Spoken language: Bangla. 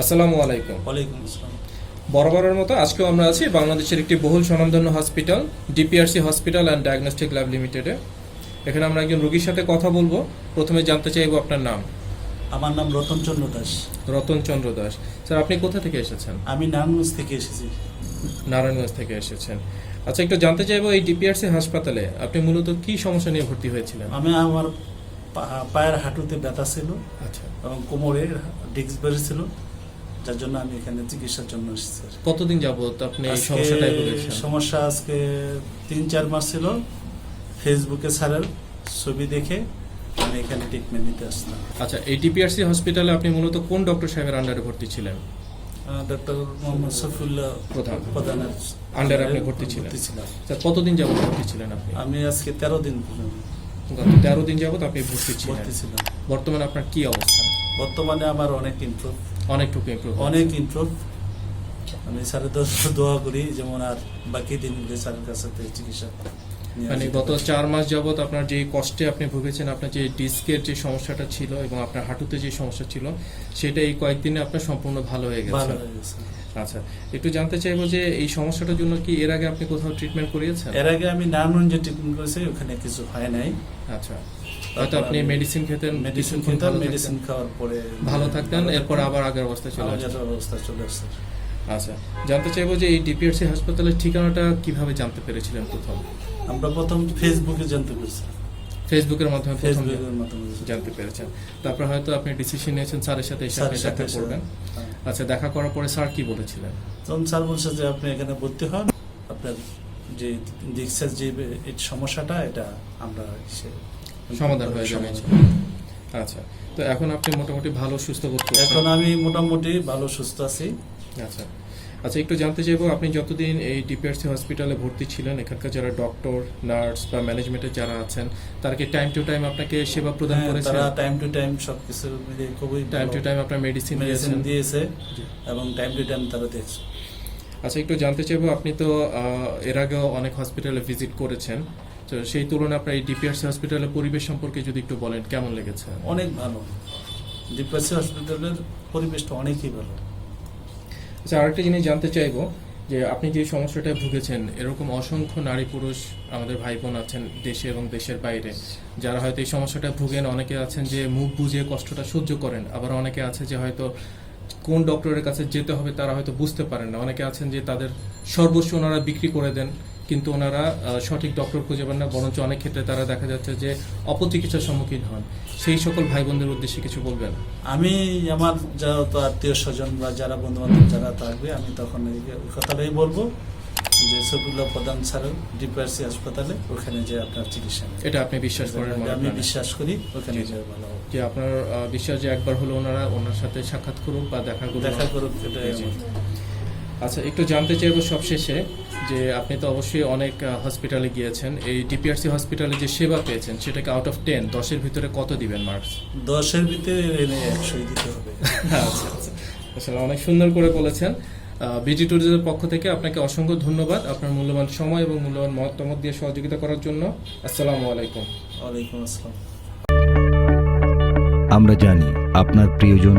আসসালামু আলাইকুম। ওয়ালাইকুম আসসালাম। বরাবরের মতো আজকেও আমরা আছি বাংলাদেশের একটি বহুল স্বনামধন্য hospital DPRC hospital and diagnostic lab লিমিটেডে। এখানে আমরা একজন রোগীর সাথে কথা বলব। প্রথমে জানতে চাইব আপনার নাম। আমার নাম রতন চন্দ্র দাস। রতন চন্দ্র দাস। স্যার আপনি কোথা থেকে এসেছেন? আমি নারায়ণগঞ্জ থেকে এসেছি। নারায়ণগঞ্জ থেকে এসেছেন। আচ্ছা একটু জানতে চাইব এই ডিপিআরসি হাসপাতালে আপনি মূলত কি সমস্যা নিয়ে ভর্তি হয়েছিলেন? আমি আমার পায়ের হাঁটুতে ব্যথা ছিল আচ্ছা। এবং কোমরে ডিস্ক বেড়েছিল যার জন্য আমি এখানে চিকিৎসার জন্য এসেছি কতদিন যাবত আপনি এই আজকে ভুগেছেন? সমস্যা আজকে তিন চার মাস ছিল। ফেসবুকে স্যারের ছবি দেখে আমি এখানে ট্রিটমেন্ট নিতে আসলাম। আচ্ছা এই ডিপিআরসি হসপিটালে আপনি মূলত কোন ডক্টর সাহেবের আন্ডারে ভর্তি ছিলেন? ডক্টর মোহাম্মদ সফিউল্লাহ প্রধান। প্রধানের আন্ডারে আপনি ভর্তি ছিলেন। স্যার কতদিন যাবত ভর্তি ছিলেন আপনি? আমি আজকে তেরো দিন গত তেরো দিন যাবত আপনি ভর্তি ছিলেন। বর্তমানে আপনার কি অবস্থা? বর্তমানে আমার অনেক ইমপ্রুভ অনেকটুকু ইমপ্রুভ অনেক ইমপ্রুভ আমি স্যারের দোয়া- করি যেমন আর বাকি দিনগুলি স্যারের কাছে চিকিৎসা মানে গত চার মাস যাবত আপনার যে কষ্টে আপনি ভুগেছেন আপনার যে ডিস্কের যে সমস্যাটা ছিল এবং আপনার হাঁটুতে যে সমস্যা ছিল সেটা এই কয়েকদিনে আপনার সম্পূর্ণ ভালো হয়ে গেছে। আচ্ছা একটু জানতে চাইব যে এই সমস্যাটার জন্য কি এর আগে আপনি কোথাও ট্রিটমেন্ট করিয়েছেন? এর আগে আমি নারায়ণ যে ট্রিটমেন্ট করেছি ওখানে কিছু হয় নাই। আচ্ছা হয়তো আপনি মেডিসিন খেতেন মেডিসিন ভালো মেডিসিন খাওয়ার পরে ভালো থাকতেন এরপর আবার আগের অবস্থায় চলে আমাদের অবস্থা চলে আসছে। আচ্ছা জানতে চাইব যে এই ডিপিআরসি হাসপাতালের ঠিকানাটা কীভাবে জানতে পেরেছিলেন প্রথম? আমরা প্রথম ফেসবুকে জানতে পেরেছি ফেসবুকের মাধ্যমে ফেসবুকের মাধ্যমে জানতে পেরেছেন। তারপর হয়তো আপনি ডিসিশন নিয়েছেন স্যারের সাথে এসে আপনি সাথে দেখা করবেন। হ্যাঁ। আচ্ছা দেখা করার পরে স্যার কি বলেছিলেন? তখন স্যার বলছে যে আপনি এখানে ভর্তি হন। আপনার যে ডিক্সের যে সমস্যাটা এটা আমরা সমাধান হয়ে যাবে। আচ্ছা তো এখন আপনি মোটামুটি ভালো সুস্থ বোধ করছেন? এখন আমি মোটামুটি ভালো সুস্থ আছি। আচ্ছা। আচ্ছা একটু জানতে চাইব আপনি যতদিন এই ডিপিআরসি হসপিটালে ভর্তি ছিলেন এখানকার যারা ডক্টর নার্স বা ম্যানেজমেন্টের যারা আছেন তারা কি টাইম টু টাইম আপনাকে সেবা প্রদান হ্যাঁ, করেছে? তারা টাইম টু টাইম সবকিছু মিলে খুবই টাইম টু টাইম আপনার মেডিসিন মেডিসিন দিয়েছে এবং টাইম টু টাইম তারা দেখছে আচ্ছা একটু জানতে চাইব আপনি তো এর আগেও অনেক হসপিটালে ভিজিট করেছেন তো সেই তুলনায় আপনার এই ডিপিআরসি হসপিটালের পরিবেশ সম্পর্কে যদি একটু বলেন কেমন লেগেছে? অনেক ভালো। ডিপ্রেসি হসপিটালের পরিবেশটা অনেকই ভালো। আচ্ছা আরেকটা জিনিস জানতে চাইব, যে আপনি যে সমস্যাটা ভুগেছেন, এরকম অসংখ্য নারী পুরুষ আমাদের ভাই বোন আছেন দেশে এবং দেশের বাইরে, যারা হয়তো এই সমস্যাটা ভুগেন, অনেকে আছেন যে মুখ বুঝে কষ্টটা সহ্য করেন, আবার অনেকে আছে যে হয়তো কোন ডক্টরের কাছে যেতে হবে তারা হয়তো বুঝতে পারেন না, অনেকে আছেন যে তাদের সর্বস্ব ওনারা বিক্রি করে দেন কিন্তু ওনারা সঠিক ডক্টর খুঁজে পান না বরঞ্চ অনেক ক্ষেত্রে তারা দেখা যাচ্ছে যে অপচিকিৎসার সম্মুখীন হন। সেই সকল ভাই বোনদের উদ্দেশ্যে কিছু বলবেন? আমি আমার যারা তো আত্মীয় স্বজন বা যারা বন্ধু বান্ধব যারা থাকবে আমি তখন এই কথাটাই বলব যে সফিউল্লাহ প্রধান স্যারের ডিপ্রেসি হাসপাতালে ওখানে যে আপনার চিকিৎসা এটা আপনি বিশ্বাস করেন আমি বিশ্বাস করি ওখানে। যে ভালো যে আপনার বিশ্বাস যে একবার হলো ওনারা ওনার সাথে সাক্ষাৎ করুক বা দেখা করুক। দেখা করুক। আচ্ছা একটু জানতে চাইব সবশেষে যে আপনি তো অবশ্যই অনেক হসপিটালে গিয়েছেন। এই ডিপিআরসি হসপিটালে যে সেবা পেয়েছেন সেটাকে আউট অফ টেন দশের ভিতরে কত দিবেন মার্কস দশের ভিতরে একশোই দিতে হবে। আচ্ছা আচ্ছা। আসলে অনেক সুন্দর করে বলেছেন। বিজি ট্যুরিজমের পক্ষ থেকে আপনাকে অসংখ্য ধন্যবাদ আপনার মূল্যবান সময় এবং মূল্যবান মতামত দিয়ে সহযোগিতা করার জন্য। আসসালামু আলাইকুম। ওয়ালাইকুম আসসালাম। আমরা জানি আপনার প্রিয়জন